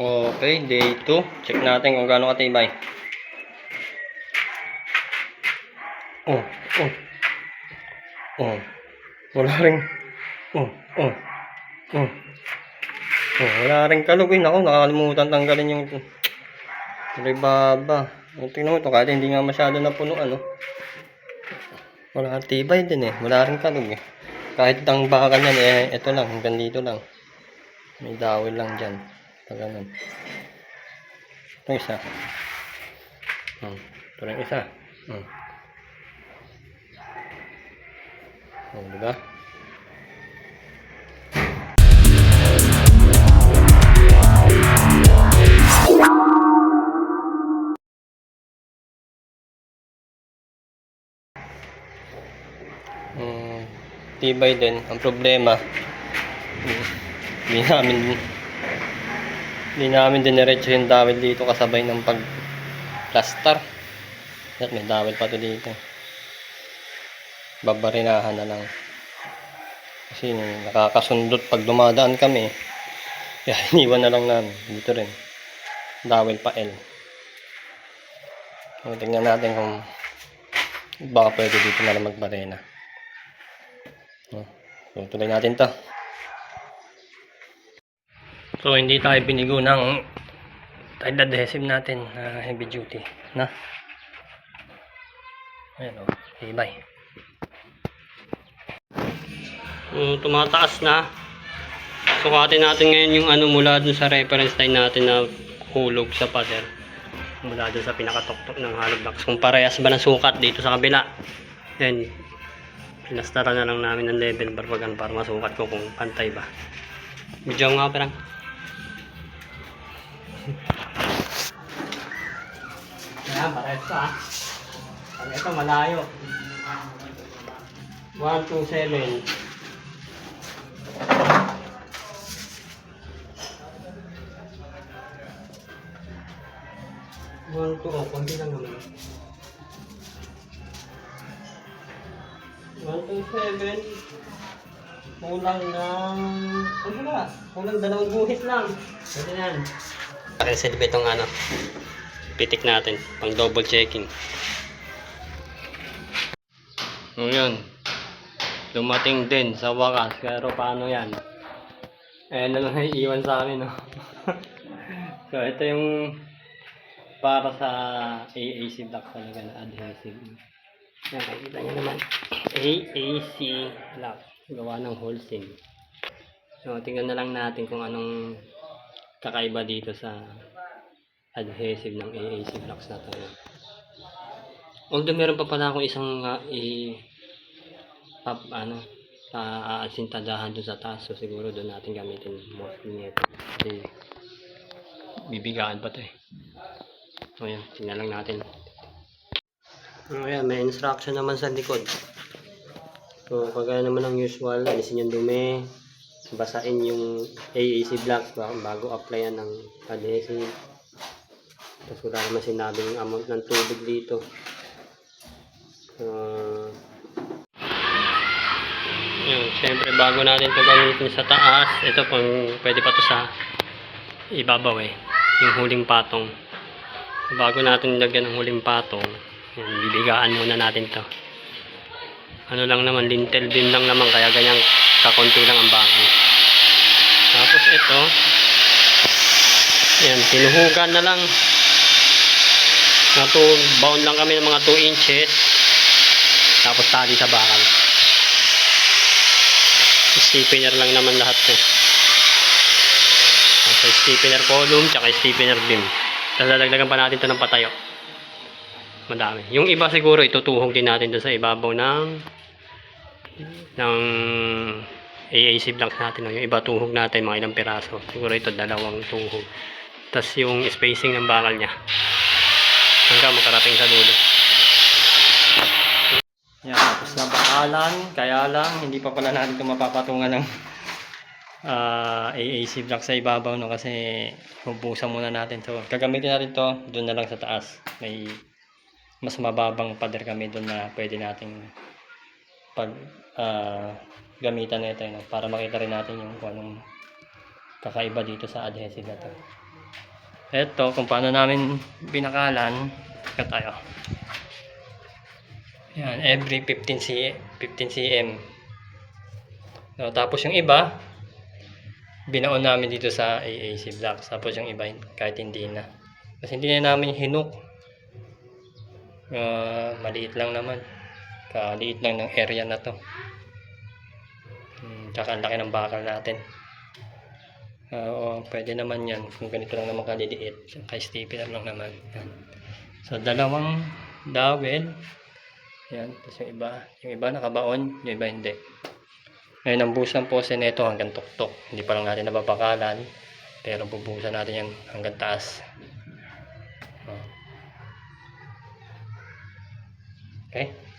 Okay, day 2. Check natin kung gaano katibay. Oh, oh. Oh. Wala rin. Oh, oh. Oh. Oh, wala rin kalog eh. Ako, nakakalimutan tanggalin yung ribaba. Oh, tingnan mo ito, kahit hindi nga masyado napuno, ano. Wala tibay din eh. Wala rin kalog eh. Kahit ang baka niyan eh, ito lang, hanggang dito lang. May dawil lang dyan. Pag ganun. Ito isa. Hmm. Ito rin isa. Hmm. Oh, diba? Hmm. Tibay din. Ang problema, hindi namin hindi namin diniretso yung dawil dito kasabay ng pag plaster. At may dawil pa to dito. Babarinahan na lang. Kasi nakakasundot pag dumadaan kami. Kaya iniwan na lang namin. Dito rin. Dawil pa L. So, tingnan natin kung baka pwede dito na lang magbarena. So, tuloy natin to. So, hindi tayo binigo ng tide adhesive natin na heavy duty. Na? Ayan o. Hibay. So, tumataas na. Sukatin natin ngayon yung ano mula dun sa reference line natin na hulog sa pader. Mula dun sa pinakatoktok ng hollow blocks. Kung parehas ba ng sukat dito sa kabila. Then, pinastara na lang namin ng level bar pag ano, para masukat ko kung pantay ba. Medyo nga perang. Ayan, parehas pa. Pag ito malayo. 1, 2, 7. One, two, oh, konti lang naman. One, two, seven. Kulang ng... Ano ba? Kulang dalawang guhit lang. Pwede yan. Akin silbi itong ano. Pitik natin. Pang double checking. Yun. Dumating din sa wakas. Pero paano yan? Eh, na lang iiwan sa amin, no? so, ito yung para sa AAC block talaga na adhesive. Yan, makikita nyo naman. AAC block. Gawa ng Holcim. So, tingnan na lang natin kung anong kakaiba dito sa adhesive ng AAC blocks na to. Although meron pa pala akong isang uh, i pap, ano, uh, asintadahan doon sa taas. So, siguro doon natin gamitin mostly nito. Kasi bibigaan pa to eh. So, ayan, tingnan lang natin. So, ayan, may instruction naman sa likod. So, kagaya naman ng usual, alisin yung dumi, basain yung AAC blocks ba- bago applyan ng adhesive. Tapos wala naman sinabing amount ng tubig dito. Uh, yun, syempre bago natin ito gamitin sa taas, ito pang pwede pa to sa ibabaw eh, yung huling patong. Bago natin lagyan ng huling patong, yun, bibigaan muna natin to. Ano lang naman, lintel din lang naman, kaya ganyan kakonti lang ang bakal. Tapos ito, yan, tinuhugan na lang. Na to, bound lang kami ng mga 2 inches. Tapos tali sa bakal. Stiffener lang naman lahat to. So, stiffener column, tsaka stiffener beam. Tapos lalagdagan pa natin to ng patayo. Madami. Yung iba siguro itutuhog din natin doon sa ibabaw ng ng AAC blocks natin. Yung iba tuhog natin, mga ilang piraso. Siguro ito dalawang tuhog. Tapos yung spacing ng bakal niya. Hanggang makarating sa dulo. Yan, tapos na bakalan. Kaya lang, hindi pa pala natin ito mapapatungan ng ah, AAC block sa ibabaw no kasi hubusan muna natin to. Gagamitin natin to doon na lang sa taas. May mas mababang pader kami doon na pwede nating pag ah, gamitan nito no? para makita rin natin yung kung anong kakaiba dito sa adhesive na to. Ito, kung paano namin binakalan. Ika tayo. Yan, every 15 cm. 15 cm. So, tapos yung iba, binaon namin dito sa AAC blocks. Tapos yung iba, kahit hindi na. Kasi hindi na namin hinuk. Ah, maliit lang naman. Kaliit lang ng area na to. Hmm, tsaka ang laki ng bakal natin. Ah, Oo, pwede naman yan. Kung ganito lang naman kaliliit. Kay stapler lang naman. Yan. So, dalawang dowel. Yan. Tapos yung iba, yung iba nakabaon, yung iba hindi. Ngayon, ang buhos ng pose nito hanggang tuktok. Hindi pa lang natin nababakalan. Pero bubuhusan natin yan hanggang taas. Oh. Okay?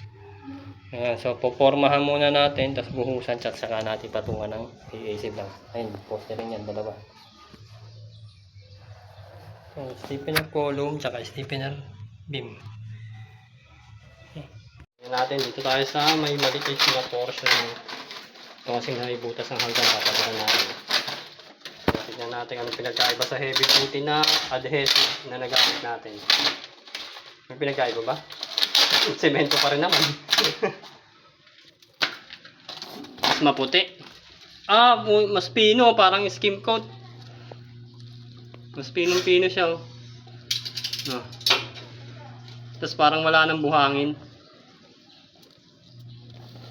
Ayan, so popormahan muna natin, tapos buhusan, at saka natin patungan ng AAC lang. Ayun, poste rin yan, dalawa. So, stiffener column, tsaka stiffener beam. Okay. Natin, dito tayo sa may maliit na portion. Ito kasing naibutas ng hanggang papagalan natin. So, tignan natin anong pinagkaiba sa heavy duty na adhesive na nagamit natin. May pinagkaiba ba? Semento pa rin naman. Mas maputi. Ah, mas pino, parang skim coat. Mas pinong-pino siya, oh. No. Tapos parang wala nang buhangin.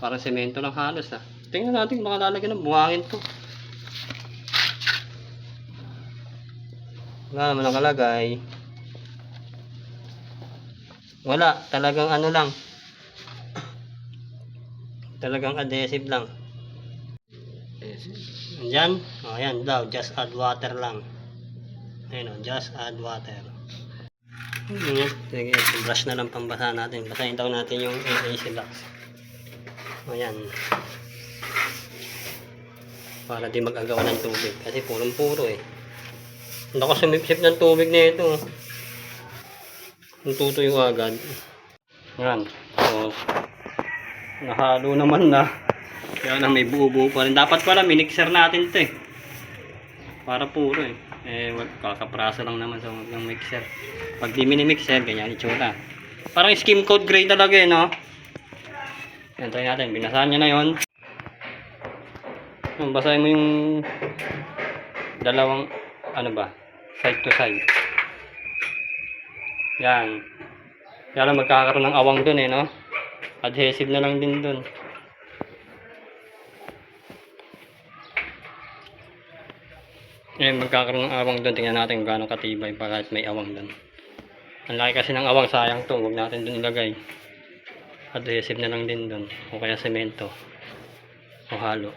Parang semento lang halos, ah. Tingnan natin baka lalagyan ng buhangin to. Wala naman nakalagay. Wala, talagang ano lang. Talagang adhesive lang. Andyan, o yan daw, just add water lang. Ayun o, just add water. Yan, sige, brush na lang pambasa natin. Basahin daw natin yung AAC box. O yan. Para di mag-agawan ng tubig. Kasi purong-puro eh. Hindi ako sumipsip ng tubig na ito. Kung tutuyo agad. Yan. So, nahalo naman na. Kaya na may buo-buo pa rin. Dapat pala minixer natin to eh. Para puro eh. Eh, wag, kakapraso lang naman sa ng mixer. Pag di mini-mixer, ganyan itsura. Parang skim coat gray talaga eh, no? Yan, try natin. Binasahan niya na yon. Basahin mo yung dalawang, ano ba, side to side. Yan. Kaya lang magkakaroon ng awang dun eh, no? Adhesive na lang din dun. Yan, magkakaroon ng awang dun. Tingnan natin kung gaano katibay pa kahit may awang dun. Ang laki kasi ng awang, sayang to. Huwag natin dun ilagay. Adhesive na lang din dun. O kaya semento. O halo.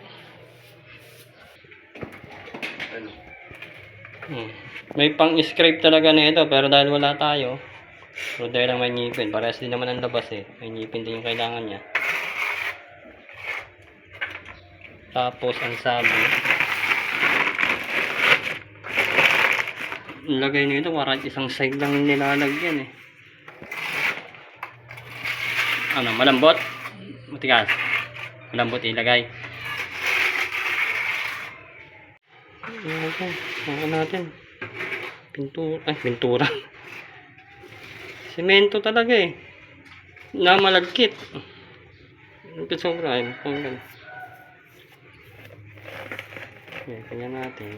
Hmm. May pang-scrape talaga nito pero dahil wala tayo, dahil lang may ngipin, parehas din naman ang labas eh. May ngipin din yung kailangan niya. Tapos ang sabi, lagay nito parang isang side lang nilalagyan eh. Ano, malambot? Matigas. Malambot ilagay. Ano Ano natin? Pintura. Ay, pintura. Semento talaga eh. Na malagkit. Ito sobra. Mukhang ganun. Okay, kanya natin.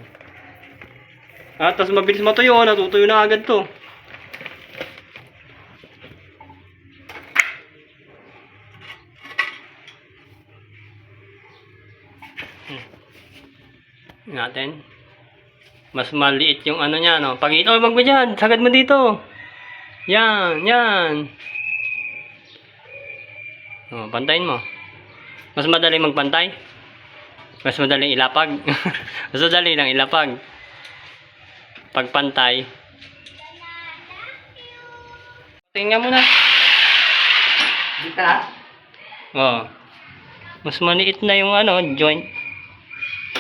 Ah, tapos mabilis matuyo. Natutuyo na agad to. natin. Mas maliit yung ano niya, no? Pag ito, wag mo dyan. Sagad mo dito. Yan, yan. Oh, pantayin mo. Mas madali magpantay. Mas madaling ilapag. Mas madali lang ilapag. Pagpantay. Tingnan mo na. Dita? Oh. Mas maliit na yung ano, joint.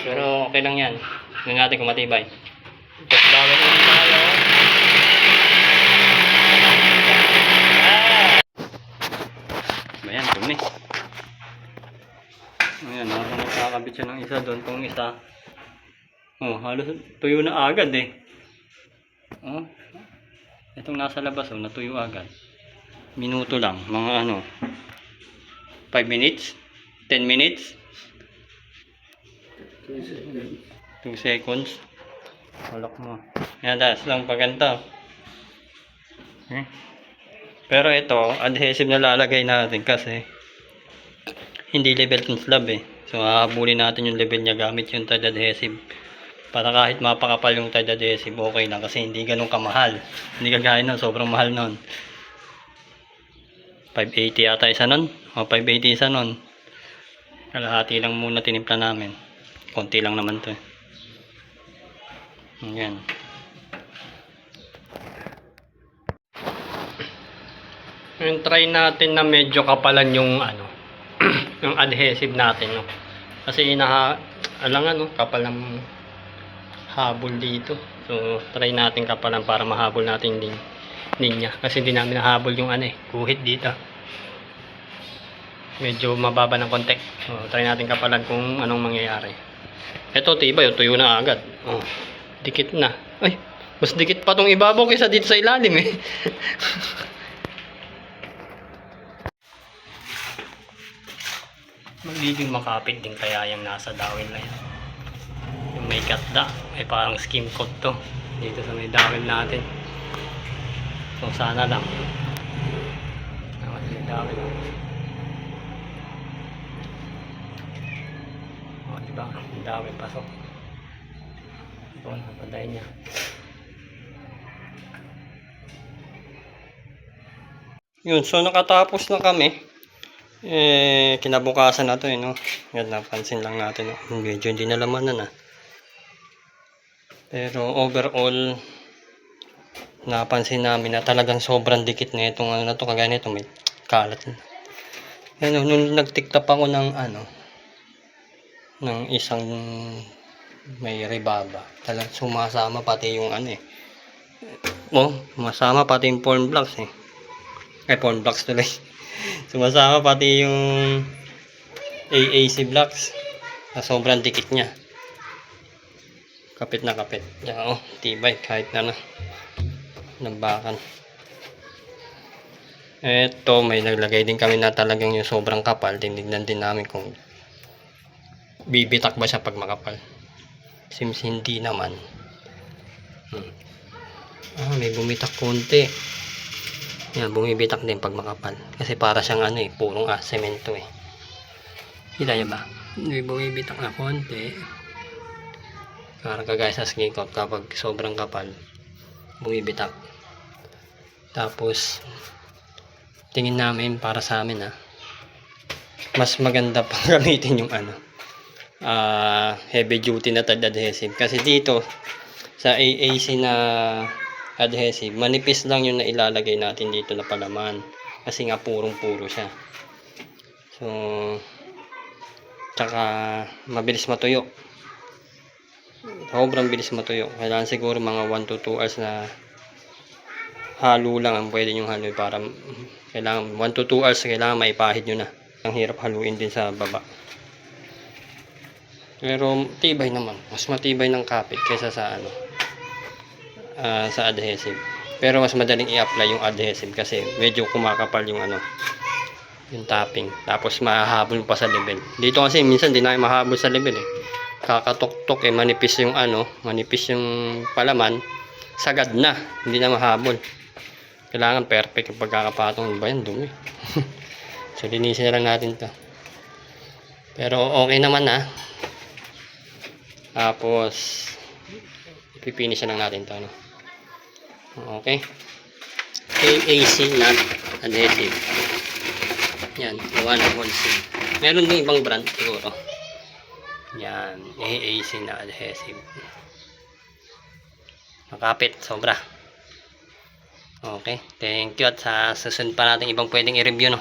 Pero okay lang yan. Tingnan natin kung matibay. Tapos bawal ulit tayo. Ah! Ayan, dumi. Ayan, habang nakakabit siya ng isa doon, tong isa. Oh, halos tuyo na agad eh. Oh. Itong nasa labas, oh, natuyo agad. Minuto lang, mga ano. 5 minutes? 10 minutes? 2 seconds. Walak mo. Yan, das lang paganta. Hmm? Pero ito, adhesive na lalagay natin kasi hindi level ng slab eh. So, hahabulin natin yung level niya gamit yung tide adhesive. Para kahit mapakapal yung tide adhesive, okay lang kasi hindi ganun kamahal. Hindi kagaya nun, sobrang mahal nun. 580 yata isa nun. O, 580 isa nun. Kalahati lang muna tinimpla namin. Konti lang naman to eh. Ayan. Yung try natin na medyo kapalan yung ano, yung adhesive natin, no. Kasi inaha, alangan, no, kapal ng habol dito. So, try natin kapalan para mahabol natin din linya. Kasi hindi namin nahabol yung ano eh, guhit dito. Medyo mababa ng konti. So, try natin kapalan kung anong mangyayari. Ito, tibay, oh, tuyo na agad. Oh, dikit na. Ay, mas dikit pa tong ibabaw kaysa dito sa ilalim eh. Magiging makapit din kaya yung nasa dawin na yan. Yung may katda, ay parang skim coat to. Dito sa may dawin natin. So sana lang. Dapat may dawin. O, diba? May dawin pasok. Ito, napaday niya. Yun, so nakatapos na kami. Eh, kinabukasan na to eh, no? Yan, napansin lang natin, no? Medyo hindi na laman na na. Pero overall, napansin namin na talagang sobrang dikit na itong ano na to, kagaya nito, may kalat na. Yan, nung nagtiktap ako ng ano, ng isang may rebaba, talagang sumasama pati yung ano eh. Oh, masama pati yung porn blocks eh. Ay, porn blocks tuloy. Sumasama pati yung AAC blocks sobrang dikit niya. Kapit na kapit. Yan, oh, tibay kahit na na. Nambakan. Eto, may naglagay din kami na talagang yung sobrang kapal. Tinignan din namin kung bibitak ba siya pag makapal. Sims hindi naman. Hmm. Ah, may bumitak konti. Yan, bumibitak din pag makapal. Kasi para siyang ano eh, purong ah, semento eh. Kita niyo ba? Bumibitak na konti. Parang kagaya sa skin coat kapag sobrang kapal, bumibitak. Tapos, tingin namin para sa amin ah, mas maganda pang gamitin yung ano, ah heavy duty na tad adhesive. Kasi dito, sa AAC na adhesive, manipis lang yung nailalagay natin dito na palaman. Kasi nga purong-puro siya. So, tsaka mabilis matuyo. Sobrang bilis matuyo. Kailangan siguro mga 1 to 2 hours na halo lang ang pwede yung haluin para kailangan 1 to 2 hours kailangan maipahid nyo na. Ang hirap haluin din sa baba. Pero tibay naman. Mas matibay ng kapit kaysa sa ano ah, sa adhesive. Pero mas madaling i-apply yung adhesive kasi medyo kumakapal yung ano yung topping. Tapos mahahabol pa sa level. Dito kasi minsan di na mahabol sa level eh. Kakatok-tok eh manipis yung ano, manipis yung palaman. Sagad na, hindi na mahabol. Kailangan perfect yung pagkakapatong. Ano ba yan? Dumi. so linisin lang natin to. Pero okay naman na. Tapos pipinish na lang natin to. No? Okay. AAC na adhesive. Yan, gawa ng wholesale. Meron din ibang brand siguro. Yan, AAC na adhesive. Makapit, sobra. Okay, thank you at sa susunod pa natin ibang pwedeng i-review no.